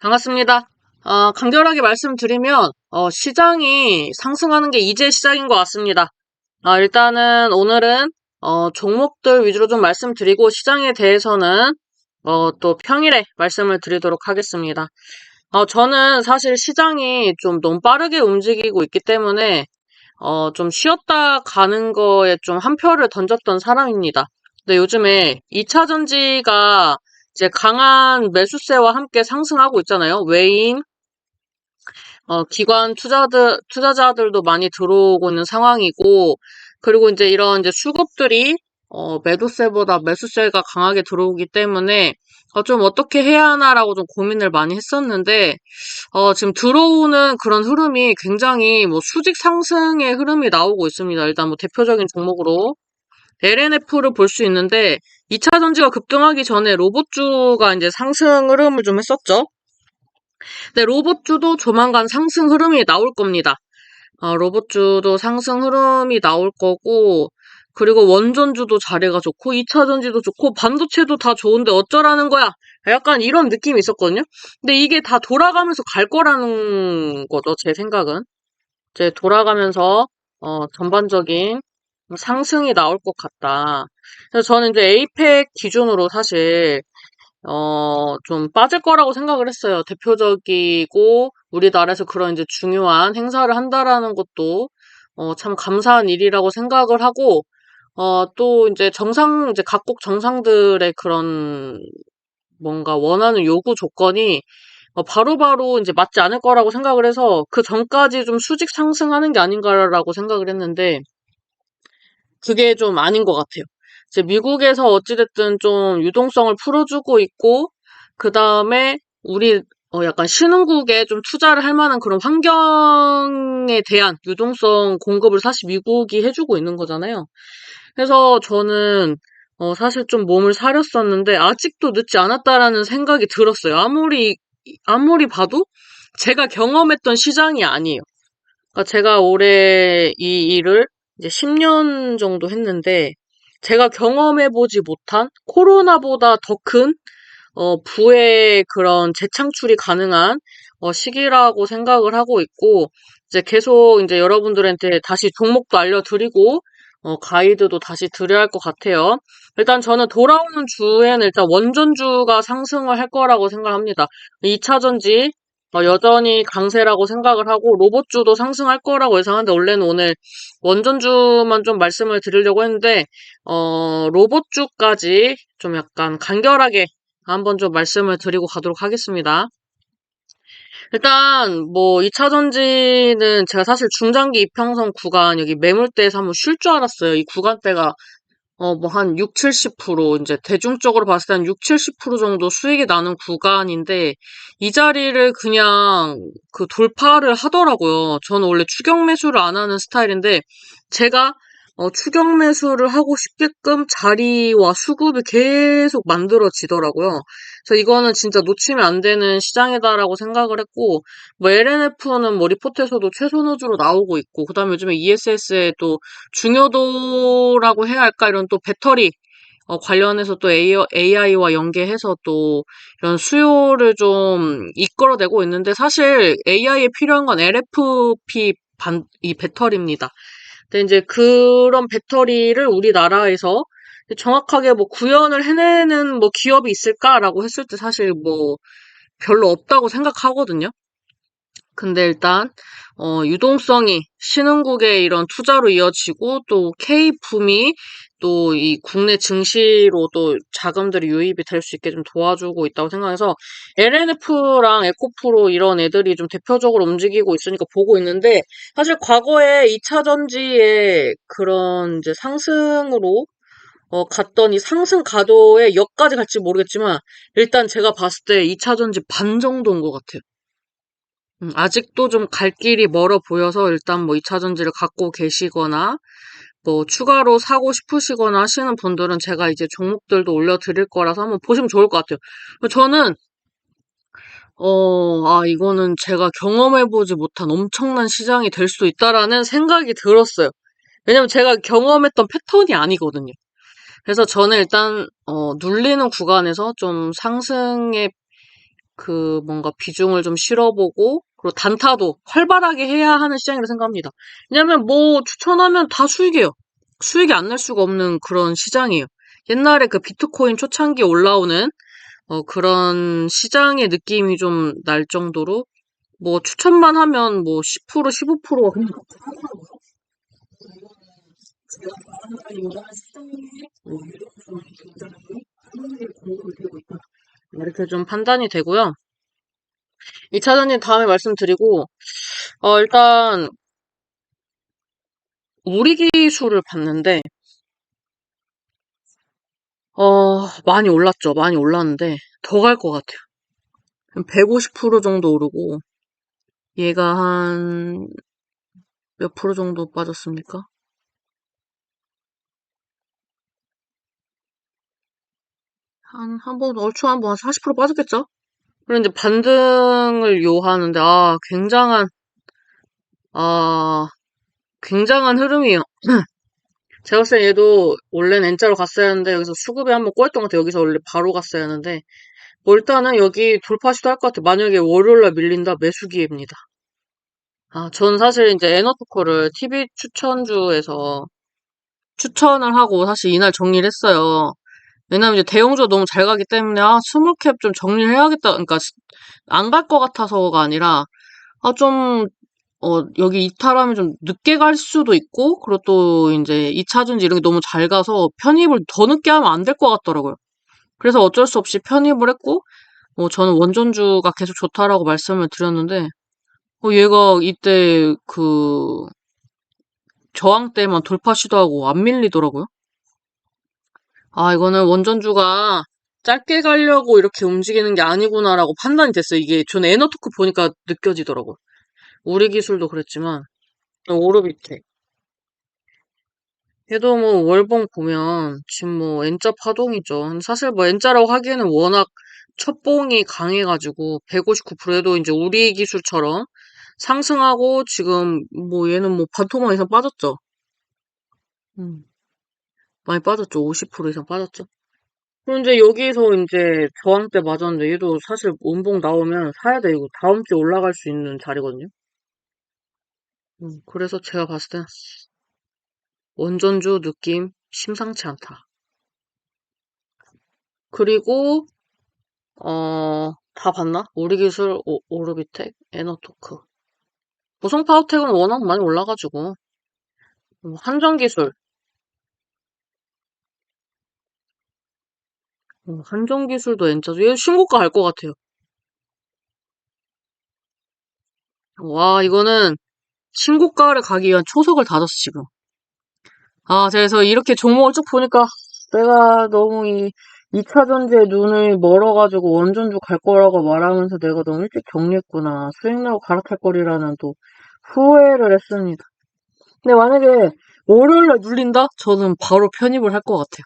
반갑습니다. 어, 간결하게 말씀드리면, 어, 시장이 상승하는 게 이제 시작인 것 같습니다. 아, 일단은 오늘은, 어, 종목들 위주로 좀 말씀드리고, 시장에 대해서는, 어, 또 평일에 말씀을 드리도록 하겠습니다. 어, 저는 사실 시장이 좀 너무 빠르게 움직이고 있기 때문에, 어, 좀 쉬었다 가는 거에 좀 한 표를 던졌던 사람입니다. 근데 요즘에 2차 전지가 이제 강한 매수세와 함께 상승하고 있잖아요. 외인, 어, 기관 투자들, 투자자들도 많이 들어오고 있는 상황이고, 그리고 이제 이런 이제 수급들이, 어, 매도세보다 매수세가 강하게 들어오기 때문에, 어, 좀 어떻게 해야 하나라고 좀 고민을 많이 했었는데, 어, 지금 들어오는 그런 흐름이 굉장히 뭐 수직 상승의 흐름이 나오고 있습니다. 일단 뭐 대표적인 종목으로 LNF를 볼 수 있는데, 2차 전지가 급등하기 전에 로봇주가 이제 상승 흐름을 좀 했었죠. 근데 로봇주도 조만간 상승 흐름이 나올 겁니다. 어, 로봇주도 상승 흐름이 나올 거고, 그리고 원전주도 자리가 좋고, 2차 전지도 좋고, 반도체도 다 좋은데 어쩌라는 거야? 약간 이런 느낌이 있었거든요. 근데 이게 다 돌아가면서 갈 거라는 거죠, 제 생각은. 이제 돌아가면서, 어, 전반적인 상승이 나올 것 같다. 그래서 저는 이제 에이펙 기준으로 사실 어, 좀 빠질 거라고 생각을 했어요. 대표적이고 우리나라에서 그런 이제 중요한 행사를 한다라는 것도 어, 참 감사한 일이라고 생각을 하고 어, 또 이제 정상 이제 각국 정상들의 그런 뭔가 원하는 요구 조건이 어, 바로바로 이제 맞지 않을 거라고 생각을 해서 그 전까지 좀 수직 상승하는 게 아닌가라고 생각을 했는데 그게 좀 아닌 것 같아요. 이제 미국에서 어찌됐든 좀 유동성을 풀어주고 있고, 그 다음에 우리 어 약간 신흥국에 좀 투자를 할 만한 그런 환경에 대한 유동성 공급을 사실 미국이 해주고 있는 거잖아요. 그래서 저는 어 사실 좀 몸을 사렸었는데 아직도 늦지 않았다라는 생각이 들었어요. 아무리 아무리 봐도 제가 경험했던 시장이 아니에요. 그러니까 제가 올해 이 일을 이제 10년 정도 했는데 제가 경험해보지 못한 코로나보다 더 큰, 어, 부의 그런 재창출이 가능한, 어, 시기라고 생각을 하고 있고, 이제 계속 이제 여러분들한테 다시 종목도 알려드리고, 어, 가이드도 다시 드려야 할 것 같아요. 일단 저는 돌아오는 주에는 일단 원전주가 상승을 할 거라고 생각합니다. 2차전지, 어, 여전히 강세라고 생각을 하고, 로봇주도 상승할 거라고 예상하는데, 원래는 오늘 원전주만 좀 말씀을 드리려고 했는데, 어, 로봇주까지 좀 약간 간결하게 한번 좀 말씀을 드리고 가도록 하겠습니다. 일단, 뭐, 2차 전지는 제가 사실 중장기 이평선 구간, 여기 매물대에서 한번 쉴 줄 알았어요. 이 구간대가, 어, 뭐, 한 6, 70%, 이제 대중적으로 봤을 때 한 6, 70% 정도 수익이 나는 구간인데, 이 자리를 그냥 그 돌파를 하더라고요. 저는 원래 추격 매수를 안 하는 스타일인데, 제가 어, 추격 매수를 하고 싶게끔 자리와 수급이 계속 만들어지더라고요. 그래서 이거는 진짜 놓치면 안 되는 시장이다라고 생각을 했고, 뭐 LNF는 뭐 리포트에서도 최소 노주로 나오고 있고, 그 다음에 요즘에 ESS의 또 중요도라고 해야 할까 이런 또 배터리 어, 관련해서 또 AI와 연계해서 또 이런 수요를 좀 이끌어내고 있는데 사실 AI에 필요한 건 LFP 반, 이 배터리입니다. 근데 이제 그런 배터리를 우리나라에서 정확하게 뭐 구현을 해내는 뭐 기업이 있을까라고 했을 때 사실 뭐 별로 없다고 생각하거든요. 근데 일단 어, 유동성이 신흥국의 이런 투자로 이어지고 또 K품이 또 이 국내 증시로 또 자금들이 유입이 될 수 있게 좀 도와주고 있다고 생각해서 LNF랑 에코프로 이런 애들이 좀 대표적으로 움직이고 있으니까 보고 있는데 사실 과거에 2차 전지의 그런 이제 상승으로 어, 갔더니 상승 가도에 역까지 갈지 모르겠지만 일단 제가 봤을 때 2차 전지 반 정도인 것 같아요. 음, 아직도 좀 갈 길이 멀어 보여서 일단 뭐 2차 전지를 갖고 계시거나 뭐 추가로 사고 싶으시거나 하시는 분들은 제가 이제 종목들도 올려드릴 거라서 한번 보시면 좋을 것 같아요. 저는 어, 아, 이거는 제가 경험해보지 못한 엄청난 시장이 될 수도 있다라는 생각이 들었어요. 왜냐면 제가 경험했던 패턴이 아니거든요. 그래서 저는 일단, 어, 눌리는 구간에서 좀 상승의 그 뭔가 비중을 좀 실어보고 그리고 단타도 활발하게 해야 하는 시장이라 생각합니다. 왜냐면 뭐 추천하면 다 수익이에요. 수익이 안 날 수가 없는 그런 시장이에요. 옛날에 그 비트코인 초창기 올라오는 어, 그런 시장의 느낌이 좀 날 정도로 뭐 추천만 하면 뭐 10% 15%가 그냥 이 렇게 좀 판단이 되고요. 2차전님 다음에 말씀드리고 어, 일단 우리 기술을 봤는데 어, 많이 올랐죠. 많이 올랐는데 더 갈 것 같아요. 150% 정도 오르고 얘가 한 몇 프로 정도 빠졌습니까? 한, 한 번, 얼추 한번40% 빠졌겠죠? 그리고 이제 반등을 요하는데, 아, 굉장한, 아, 굉장한 흐름이에요. 제가 봤을 때 얘도 원래는 N자로 갔어야 하는데, 여기서 수급에 한번 꼬였던 것 같아요. 여기서 원래 바로 갔어야 하는데, 뭐 일단은 여기 돌파 시도 할 것 같아요. 만약에 월요일날 밀린다, 매수 기회입니다. 아, 전 사실 이제 에너토커를 TV 추천주에서 추천을 하고 사실 이날 정리를 했어요. 왜냐면 이제 대형주가 너무 잘 가기 때문에 아 스몰캡 좀 정리를 해야겠다. 그러니까 안 갈 것 같아서가 아니라 아좀 어, 여기 이탈하면 좀 늦게 갈 수도 있고 그리고 또 이제 2차전지 이런 게 너무 잘 가서 편입을 더 늦게 하면 안 될 것 같더라고요. 그래서 어쩔 수 없이 편입을 했고 어, 저는 원전주가 계속 좋다라고 말씀을 드렸는데 어, 얘가 이때 그 저항 때만 돌파 시도하고 안 밀리더라고요. 아, 이거는 원전주가 짧게 가려고 이렇게 움직이는 게 아니구나라고 판단이 됐어요. 이게 저는 에너토크 보니까 느껴지더라고요. 우리 기술도 그랬지만 오르비텍 얘도 뭐 월봉 보면 지금 뭐 N자 파동이죠. 사실 뭐 N자라고 하기에는 워낙 첫봉이 강해가지고 159%도 이제 우리 기술처럼 상승하고 지금 뭐 얘는 뭐 반토막 이상 빠졌죠. 음, 많이 빠졌죠. 50% 이상 빠졌죠. 그런데 여기서 이제 저항 때 맞았는데 얘도 사실 원봉 나오면 사야 돼. 이거 다음 주에 올라갈 수 있는 자리거든요. 음, 그래서 제가 봤을 땐 원전주 느낌 심상치 않다. 그리고 어, 다 봤나? 우리기술, 오, 오르비텍, 에너토크. 무성 파워텍은 워낙 많이 올라가지고 음, 한전기술, 한전기술도 N자죠. 얘 신고가 갈 것 같아요. 와, 이거는 신고가를 가기 위한 초석을 다졌어, 지금. 아, 그래서 이렇게 종목을 쭉 보니까 내가 너무 이 2차 전지에 눈을 멀어가지고 원전주 갈 거라고 말하면서 내가 너무 일찍 정리했구나. 수익 나고 갈아탈 거리라는 또 후회를 했습니다. 근데 만약에 월요일날 눌린다? 저는 바로 편입을 할 것 같아요.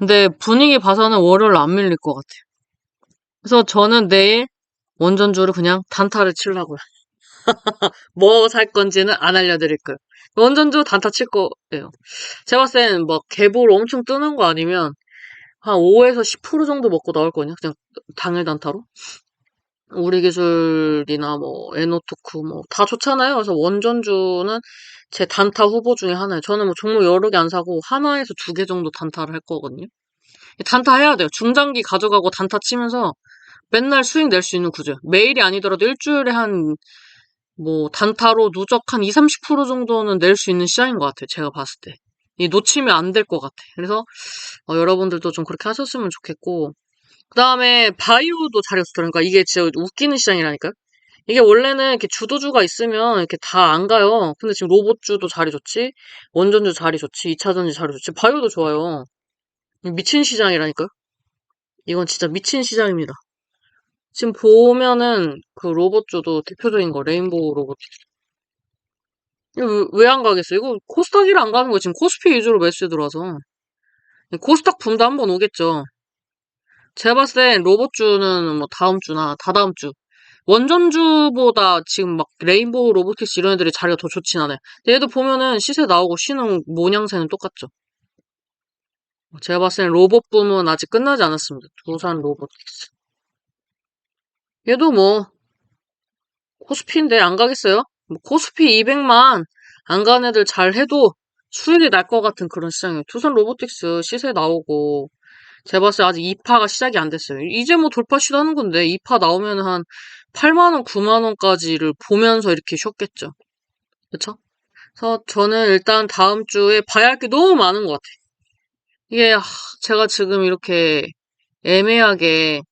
근데 분위기 봐서는 월요일 안 밀릴 것 같아요. 그래서 저는 내일 원전주를 그냥 단타를 치려고요. 뭐 살 건지는 안 알려드릴 거예요. 원전주 단타 칠 거예요. 제가 봤을 때는 막 개볼 엄청 뜨는 거 아니면 한 5에서 10% 정도 먹고 나올 거냐? 그냥 당일 단타로? 우리 기술이나 뭐 에노토크 뭐다 좋잖아요. 그래서 원전주는 제 단타 후보 중에 하나예요. 저는 뭐 종목 여러 개 안 사고 하나에서 두 개 정도 단타를 할 거거든요. 단타 해야 돼요. 중장기 가져가고 단타 치면서 맨날 수익 낼 수 있는 구조. 매일이 아니더라도 일주일에 한 뭐 단타로 누적 한 2, 30% 정도는 낼 수 있는 시장인 것 같아요. 제가 봤을 때. 이 놓치면 안 될 것 같아. 그래서 어, 여러분들도 좀 그렇게 하셨으면 좋겠고 그 다음에 바이오도 잘했어. 그러니까 이게 진짜 웃기는 시장이라니까요. 이게 원래는 이렇게 주도주가 있으면 이렇게 다 안 가요. 근데 지금 로봇주도 자리 좋지, 원전주 자리 좋지, 2차전지 자리 좋지, 바이오도 좋아요. 미친 시장이라니까요. 이건 진짜 미친 시장입니다. 지금 보면은 그 로봇주도 대표적인 거 레인보우 로봇. 왜 안 가겠어? 이거 코스닥이라 안 가는 거 지금 코스피 위주로 매수에 들어와서. 코스닥 붐도 한번 오겠죠. 제가 봤을 땐 로봇주는 뭐 다음 주나 다다음 주. 원전주보다 지금 막 레인보우 로보틱스 이런 애들이 자리가 더 좋진 않아요. 근데 얘도 보면은 시세 나오고 쉬는 모양새는 똑같죠. 제가 봤을 땐 로봇 붐은 아직 끝나지 않았습니다. 두산 로보틱스. 얘도 뭐 코스피인데 안 가겠어요? 뭐 코스피 200만 안간 애들 잘 해도 수익이 날 것 같은 그런 시장이에요. 투선 로보틱스 시세 나오고 제가 봤을 때 아직 2파가 시작이 안 됐어요. 이제 뭐 돌파 시도하는 건데 2파 나오면 한 8만원, 9만원까지를 보면서 이렇게 쉬었겠죠. 그쵸? 그래서 저는 일단 다음 주에 봐야 할 게 너무 많은 것 같아요. 이게 하, 제가 지금 이렇게 애매하게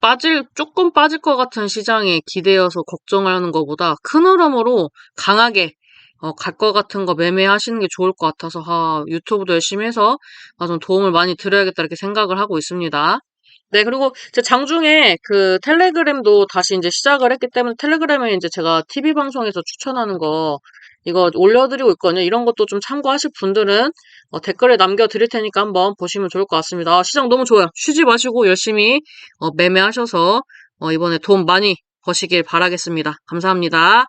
빠질 조금 빠질 것 같은 시장에 기대어서 걱정하는 것보다 큰 흐름으로 강하게 어, 갈것 같은 거 매매하시는 게 좋을 것 같아서 아, 유튜브도 열심히 해서 아, 좀 도움을 많이 드려야겠다 이렇게 생각을 하고 있습니다. 네, 그리고 제 장중에 그 텔레그램도 다시 이제 시작을 했기 때문에 텔레그램에 이제 제가 TV 방송에서 추천하는 거 이거 올려드리고 있거든요. 이런 것도 좀 참고하실 분들은 어, 댓글에 남겨드릴 테니까 한번 보시면 좋을 것 같습니다. 아, 시장 너무 좋아요. 쉬지 마시고 열심히 어, 매매하셔서 어, 이번에 돈 많이 버시길 바라겠습니다. 감사합니다.